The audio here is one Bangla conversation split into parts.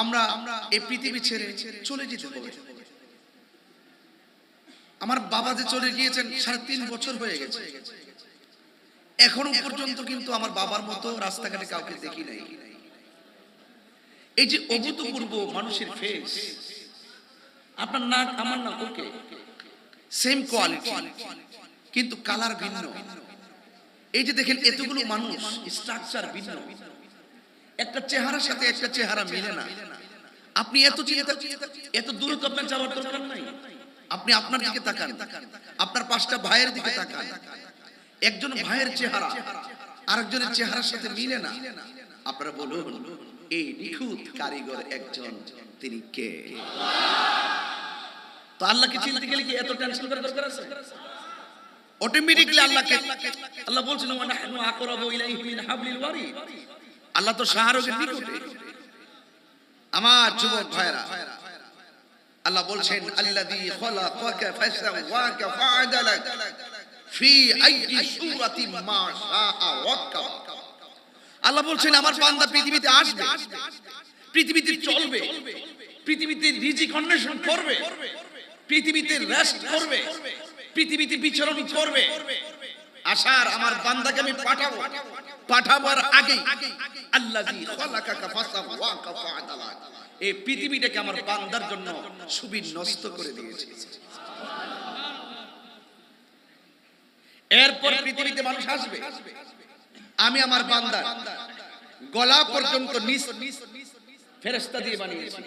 আমরা এই পৃথিবী ছেড়ে চলে যেতে হবে। আমার বাবা যে চলে গিয়েছেন, সাড়ে তিন বছর হয়ে গেছে। এখনও পর্যন্ত কিন্তু আমার বাবার মতো রাস্তাঘাটে কাউকে দেখি নাই। এই যে অভূতপূর্ব মানুষের ফেস আপনার নাক, আমার নাক, ওকে? সেম কোয়ালিটি কিন্তু কালার ভিন্ন। এই যে দেখেন, এতগুলো মানুষ স্ট্রাকচার ভিন্ন। একটা চেহারার সাথে একটা চেহারা মিলে না। আপনি এত চিন্তা এত দূরত্ব আপনার যাওয়ার দরকার নাই। আপনি আপনার দিকে তাকান। আপনার পাঁচটা ভাইয়ের দিকে তাকান। একজন ভাইয়ের চেহারা আরেকজনের চেহারার সাথে মিলে না। আপনারা বলুন, এই নিখুঁত কারিগর একজন, তিনি কে? তো আল্লাহকে চিনতে গেলে কি এত টেনশন করার দরকার আছে? অটোমেটিকলি আল্লাহকে আল্লাহ বলছেন, ওয়া নাহনু আকরাবু ইলাইহি মিন হাবলিল ওয়ারিদ। আল্লাহ তো শাহরুখের নিকটে। আমার যুবক ভাইরা আল্লাহ বলছেন, আল্লাযী খলাকাকা ফাসাওয়াকা ফাআদালাক ফি আইয়ি সূরাতিন মা শাআ রাক্কাব আল্লাহ বলছেন, আমার বান্দা পৃথিবীতে আসবে, পৃথিবীতে চলবে, পৃথিবীতে রিজিক অন্বেষণ করবে, পৃথিবীতে রেস্ট করবে, পৃথিবীতে বিচরণ করবে। আশার আমার বান্দাকে আমি পাঠাবো, পাঠাবার আগে আল্লাযী খলাকাকা ফাসাওয়াকা ফাআদালাক এই পৃথিবীটাকে আমার বান্দার জন্য সুবিন্যস্ত করে দিয়েছে। এরপর পৃথিবীতে মানুষ আসবে। আমি আমার বান্দা গলা পর্যন্ত নিচ ফেরেস্তা দিয়ে বানিয়েছি।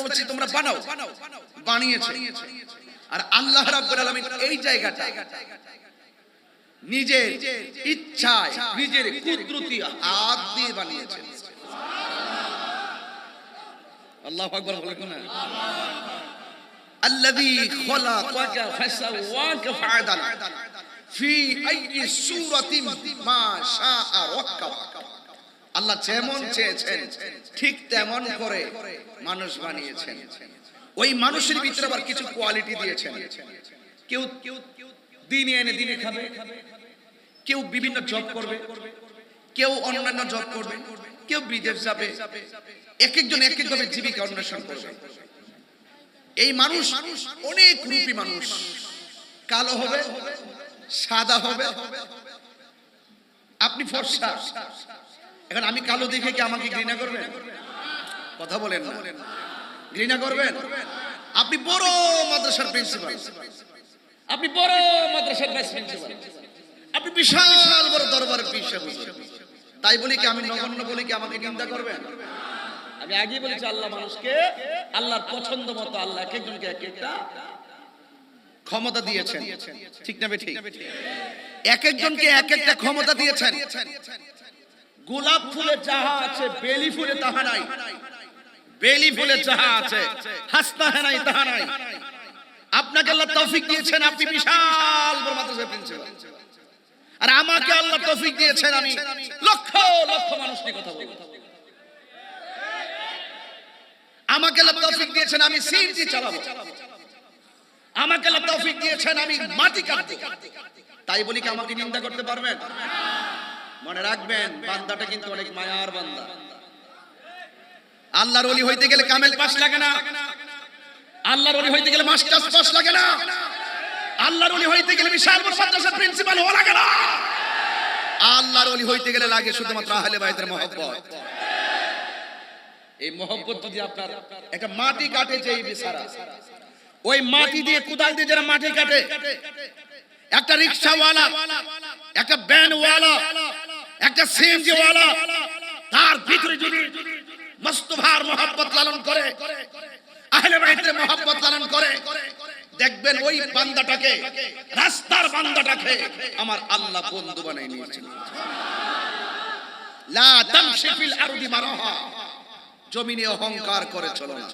বলছি তোমরা বানাও। বানিয়েছে। আর আল্লাহ রাব্বুল আলামিন এই জায়গাটা। নিজের ইচ্ছায় নিজের কুদরতি হাত দিয়ে বানিয়েছেন আল্লাহ আকবার বলেন না الذي خلقك فسواك فعدل في أي سورة ما شاء ركب আল্লাহ যেমন চেয়েছেন ঠিক তেমন করে মানুষ বানিয়েছেন ওই মানুষের ভিতরে আবার কিছু কোয়ালিটি দিয়েছেন কেউ কেউ দিনে এনে দিনে খাবে। কেউ বিভিন্ন জব করবে, কেউ অন্যান্য জব করবে, কেউ বিদেশ যাবে এক একজন এক একভাবে জীবিকা অন্বেষণ করবে। এই মানুষ অনেক রূপী মানুষ। কালো হবে, সাদা হবে, আপনি ফর্সা। এখন আমি কালো দেখে কি আমাকে ঘৃণা করবেন? কথা বলেন না। ঘৃণা করবেন? আপনি বড় মাদ্রাসার প্রিন্সিপাল আপনি বড় মাদ্রাসার ভাইস প্রিন্সিপাল আপনি বিশাল বড় দরবারের পিসা তাই বলি কি আমি নগণ্য বলি কি আমাকে নিন্দা করবেন? আমি আগে বলেছি, আল্লাহ মানুষকে, আল্লাহর পছন্দ মতো আল্লাহ এক একজনকে এক একটা ক্ষমতা দিয়েছেন। ঠিক না ঠিক এক একজনকে এক একটা ক্ষমতা দিয়েছেন। গোলাপ ফুলে যাহা আছে, বেলি ফুলে তাহা নাই। বেলি ফুলে যাহা আছে হাসতা নাই তাহা নাই। আপনাকে আল্লাহ তৌফিক দিয়েছেন, আপনি বিশাল বড় মাদ্রাসার প্রিন্সিপাল। আর আমাকে আল্লাহ তৌফিক দিয়েছেন আমি লক্ষ লক্ষ মানুষ নিয়ে কথা বলব। আমাকে আল্লাহ তৌফিক দিয়েছেন, আমি সিএনজি চালাবো। আমাকে আল্লাহ তৌফিক দিয়েছেন, আমি মাটি কাটবো। তাই বলি কি, আমাকে নিন্দা করতে পারবেন? মনে রাখবেন, বান্দাটা কিন্তু অনেক মায়ার বান্দা। আল্লাহর ওলি হইতে গেলে কামেল পাস লাগে না। আল্লাহর ওলি হইতে গেলে মাস্টার্স পাস লাগে না। আল্লাহর ওলি হইতে গেলে বিশাল বড় মাদ্রাসার প্রিন্সিপাল হওয়া লাগে না। আল্লাহর ওলি হইতে গেলে লাগে শুধুমাত্র আহলে বাইতের মহব্বত। এই মহব্বত যদি আপনার একটা মাটি কাটে যে এই বিছারা ওই মাটি দিয়ে কুদাল দিয়ে যারা মাটি কাটে, একটা রিক্সাওয়ালা, একটা ভ্যানওয়ালা, একটা সিএনজি ওয়ালা তার ভিতরে যদি মস্তভার মহব্বত লালন করে আহলে বাইতের মহব্বত লালন করে। দেখবেন ওই বান্দাটাকে, রাস্তার বান্দাটাকে আমার আল্লাহ বন্ধু বানাই নিয়েছেন লা তামশি ফিল আরদি জমিনে অহংকার করে চলো না।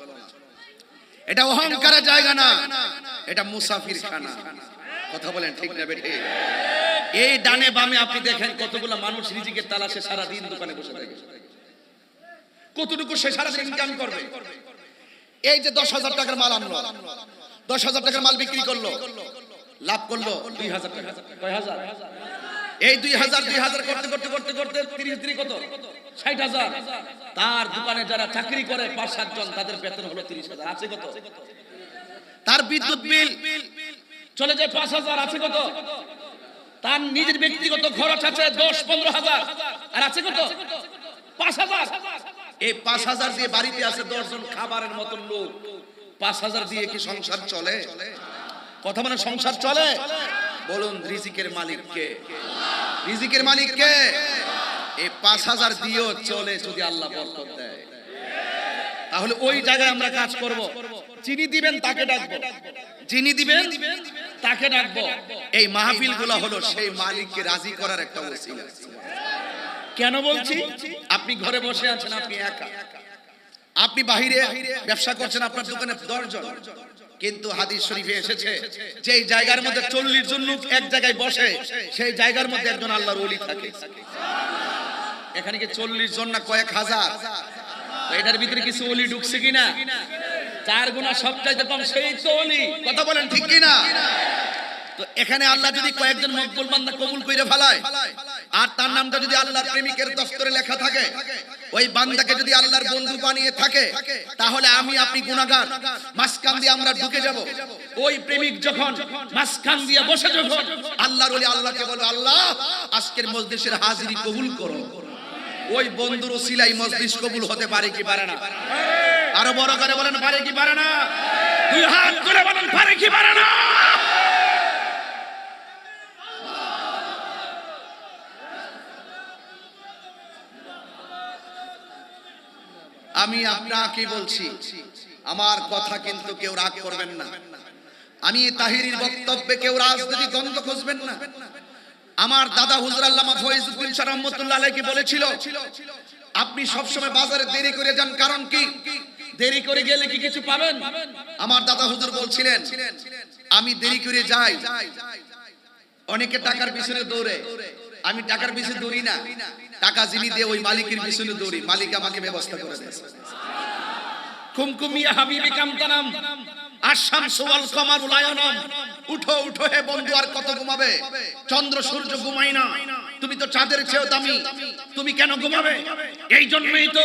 এটা অহংকারের জায়গা না, এটা মুসাফির খানা কথা বলেন ঠিক না বেঠে? এই ডানে বামে আপনি দেখেন কতগুলো মানুষ রিজিকের তালাশে সারা দিন দোকানে বসে থাকে। কতটুকু সে সারা দিন ইনকাম করবে? এই যে দশ হাজার টাকার মাল আনলো দশ হাজার টাকার মাল বিক্রি করল লাভ করল দুই হাজার টাকা। কয় হাজার? এই দুই হাজার দুই হাজার করতে করতে করতে করতে তিরিশ দিনে কত? ষাট হাজার। তার দোকানে যারা চাকরি করে পাঁচ সাতজন তাদের বেতন হলো তিরিশ হাজার। আছে কত? তার বিদ্যুৎ বিল চলে যায় পাঁচ হাজার। আছে কত? তার নিজের ব্যক্তিগত খরচ আছে দশ পনেরো হাজার। আর আছে কত? পাঁচ হাজার। এই পাঁচ হাজার দিয়ে বাড়িতে আছে দশজন খাবারের মতন লোক। পাঁচ হাজার দিয়ে কি সংসার চলে? কথা মানে সংসার চলে? বলুন, রিজিকের মালিক কে? রিজিকের মালিক কে? এই পাঁচ হাজার দিয়েও চলে যদি আল্লাহ বরকত দেয়। তাহলে ওই জায়গায় আমরা কাজ করব। চিনি দিবেন তাকে ডাকবো। যিনি দিবেন তাকে ডাকবো। এই মাহফিলগুলো হলো সেই মালিককে রাজি করার একটা ওসিলা। কেন বলছি? আপনি ঘরে বসে আছেন, আপনি একা। আপনি বাহিরে ব্যবসা করছেন, আপনার দোকানে দশজন। কিন্তু হাদিস শরীফে এসেছে যে এই জায়গার মধ্যে চল্লিশ জন লোক এক জায়গায় বসে, সেই জায়গার মধ্যে একজন আল্লাহর ওলি থাকে। এখানে কি চল্লিশ জন না কয়েক হাজার? এটার ভিতরে কিছু ওলি ঢুকছে কিনা? চার গুণা সবচাইতে কম সেই তো ওলি। কথা বলেন ঠিক কিনা? তো এখানে আল্লাহ যদি কয়েকজন মকবুল বান্দা কবুল কইরে ফেলায় আর তার নামটা যদি আল্লাহর প্রেমিকের দফতরে লেখা থাকে, ওই বান্দাকে যদি আল্লাহর বন্ধু বানিয়ে থাকে, তাহলে আমি আপনি গুনাহগার। মাঝখান দিয়ে আমরা ঢুকে যাব। ওই প্রেমিক যখন মাঝখান দিয়ে বসে যখন, আল্লাহর ওলি আল্লাহকে বলে আল্লাহ, আজকের মজলিসের হাজিরি কবুল করো। ওই বন্ধুর ওসিলাই মজলিস কবুল হতে পারে কি পারে না? আরও বড় করে বলেন, পারে কি পারে না? দুই হাত করে বলেন, পারে কি পারে না? আমি আপনাকে বলছি, আমার কথা কিন্তু কেউ রাগ করবেন না। আমি তাহিরির বক্তব্যে কেউ রাজনীতি গন্ধ খুঁজবেন না। আমার দাদা হুজুর বলেছিল, আপনি সবসময় বাজারে দেরি করে যান, কারণ কি? দেরি করে গেলে কি কিছু পাবেন? আমার দাদা হুজুর বলছিলেন, আমি দেরি করে যাই। অনেকে টাকার পিছনে দৌড়ে। আমি টাকার পিছনে দৌড়ি না। টাকা যিনি দিয়ে, ওই মালিকের পিছনে দৌড়ি। মালিক আমাকে ব্যবস্থা করে দেয়। কুমকুমিয়া হাবিবি কামতানাম। আসাম সোয়াল কমার উলায়নম। উঠো উঠো হে বন্ধু, আর কত ঘুমাবে? চন্দ্র সূর্য ঘুমাই না। তুমি তো চাঁদের চেয়েও দামি। তুমি কেন ঘুমাবে? এই জন্যই তো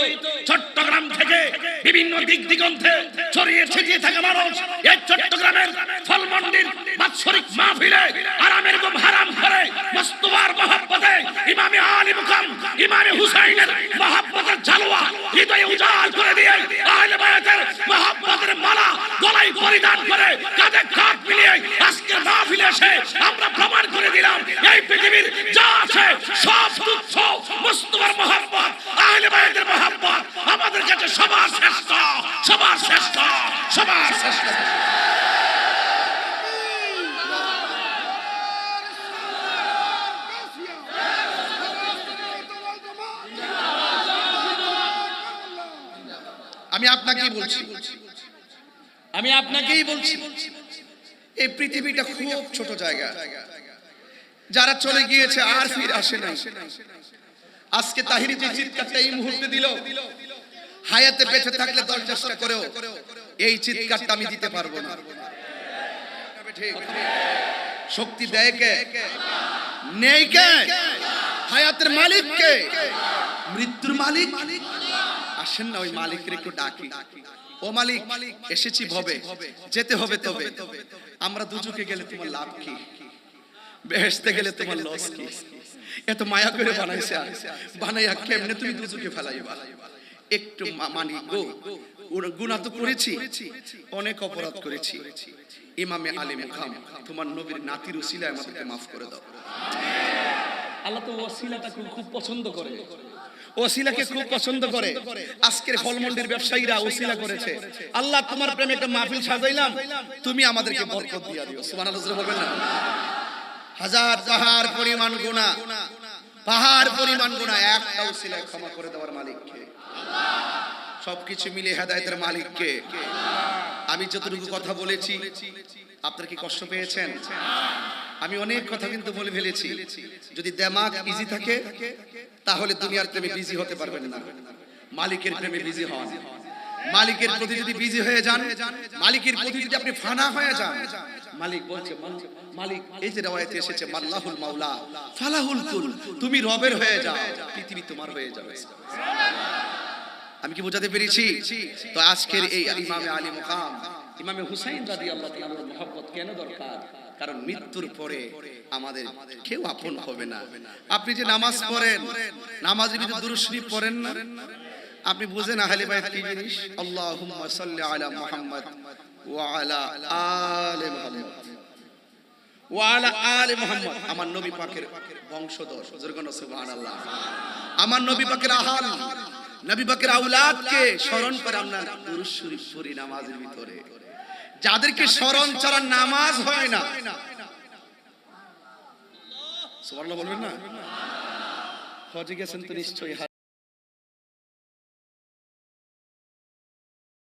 চট্টগ্রাম থেকে বিভিন্ন দিক দিগন্তে ছড়িয়ে ছিটিয়ে থাকা মানুষ। এই চট্টগ্রামের ফলমন্ডির বাৎসরিক মাহফিলে আরামের ঘুম হারাম করে মস্তবার মহাব্বতে ইমামে আলী মুকাম, ইমামে হুসাইনের মহাব্বতের ঝালুয়া হৃদয়ে উজাল করে দিয়ে আহলে বায়াতের মহাব্বতের মালা গলায় পরিধান করে কাঁধে কাঁধ মিলিয়ে আজকের মাহফিলে এসে আমরা প্রমাণ করে দিলাম, এই পৃথিবীর যা আছে সব তুচ্ছ মুস্তফার মহাব্বত আহলে বায়াতের মহাব্বত আমাদের কাছে সবার শ্রেষ্ঠ সবার শ্রেষ্ঠ সবার শ্রেষ্ঠ আমি আপনাকেই বলছি। আমি আপনাকেই বলছি। এই পৃথিবীটা খুব ছোট জায়গা। যারা চলে গিয়েছে আর ফিরে আসে না আজকে তাহিরি যে চিৎকারটা এই মুহূর্তে দিল হায়াতে বেঁচে থাকলে দশ চেষ্টা করেও এই চিৎকারটা আমি দিতে পারব না। শক্তি দেয় কে? নেই কে? হায়াতের মালিক কে মৃত্যুর মালিক? আসেন না, ওই মালিকের একটু ডাকি। ও মালিক, এসেছি ভবে, যেতে হবে তবে। আমরা দুজকে গেলে তোমার লাভ কি? বেহেশতে গেলে তোমার লস কি? এত মায়া করে বানাইছে বানাইয়া কেমনে তুমি দুজকে ফেলাইবা? একটু মানি গো, গুণ- তো করেছি, অনেক অপরাধ করেছি। ইমামে আলী মুখাম, তোমার নবীর নাতির উসিলায় আমাদেরকে মাফ করে দাও। আল্লাহ তো ওয়াসিলাটা খুব খুব পছন্দ করে। ওসিলাকে খুব পছন্দ করে। আজকের ফলমন্ডির ব্যবসায়ীরা ওসিলা করেছে। আল্লাহ তোমার প্রেমে একটা মাহফিল সাজাইলাম। তুমি আমাদেরকে বরকত দিয়া দিও। সুবহানাল্লাহ বলবেন না? হাজার পাহাড় পরিমাণ গুনাহ পাহাড় পরিমাণ গুনাহ একটা ওসিলায় ক্ষমা করে দেওয়ার মালিককে। সবকিছু মিলে হেদায়েতের মালিককে। আমি যতটুকু কথা বলেছি আপনার কি কষ্ট পেয়েছেন? আমি অনেক কথা কিন্তু বলে ফেলেছি। যদি দেমাগ ইজি থাকে, তাহলে দুনিয়ার প্রেমে বিজি হতে পারবেন না। মালিকের প্রেমে বিজি হন। মালিকের প্রতি যদি বিজি হয়ে যান, মালিকের প্রতি যদি আপনি ফানা হয়ে যান, মালিক বলছে মালিক- এই যে রেওয়ায়তে এসেছে, মাল্লাহুল মাওলা, ফালাহুল কুল তুমি রবের হয়ে যাও, পৃথিবী তোমার হয়ে যাবে। আমি কি বোঝাতে পেরেছি? তো আজকের এই ইমামে আলী মুকাম ইমামে হুসাইন রাদি আল্লাহ তাআলার মহব্বত কেন দরকার? কারণ মৃত্যুর পরে আমাদের কেউ আপন হবে না। আপনি যে নামাজ পড়েন, নামাজের ভিতরে দুরূদ শরীফ পড়েন না? আপনি বুঝেন আহলে বাইত কি জিনিস? আল্লাহুম্মা সাল্লি আলা মুহাম্মদ ওয়া আলা আলি মুহাম্মদ। ওয়া আলা আলি মুহাম্মদ। আমার নবী পাকের বংশধর জোরগণ সুবহানাল্লাহ। আমার নবী পাকের আহাল, নবী পাকের আউলাদকে স্মরণ করে আমরা দুরূদ পড়ি নামাজের ভিতরে। যাদেরকে স্মরণ ছাড়া নামাজ হয় না। বলবেন না? হজে গেছেন তো নিশ্চয়ই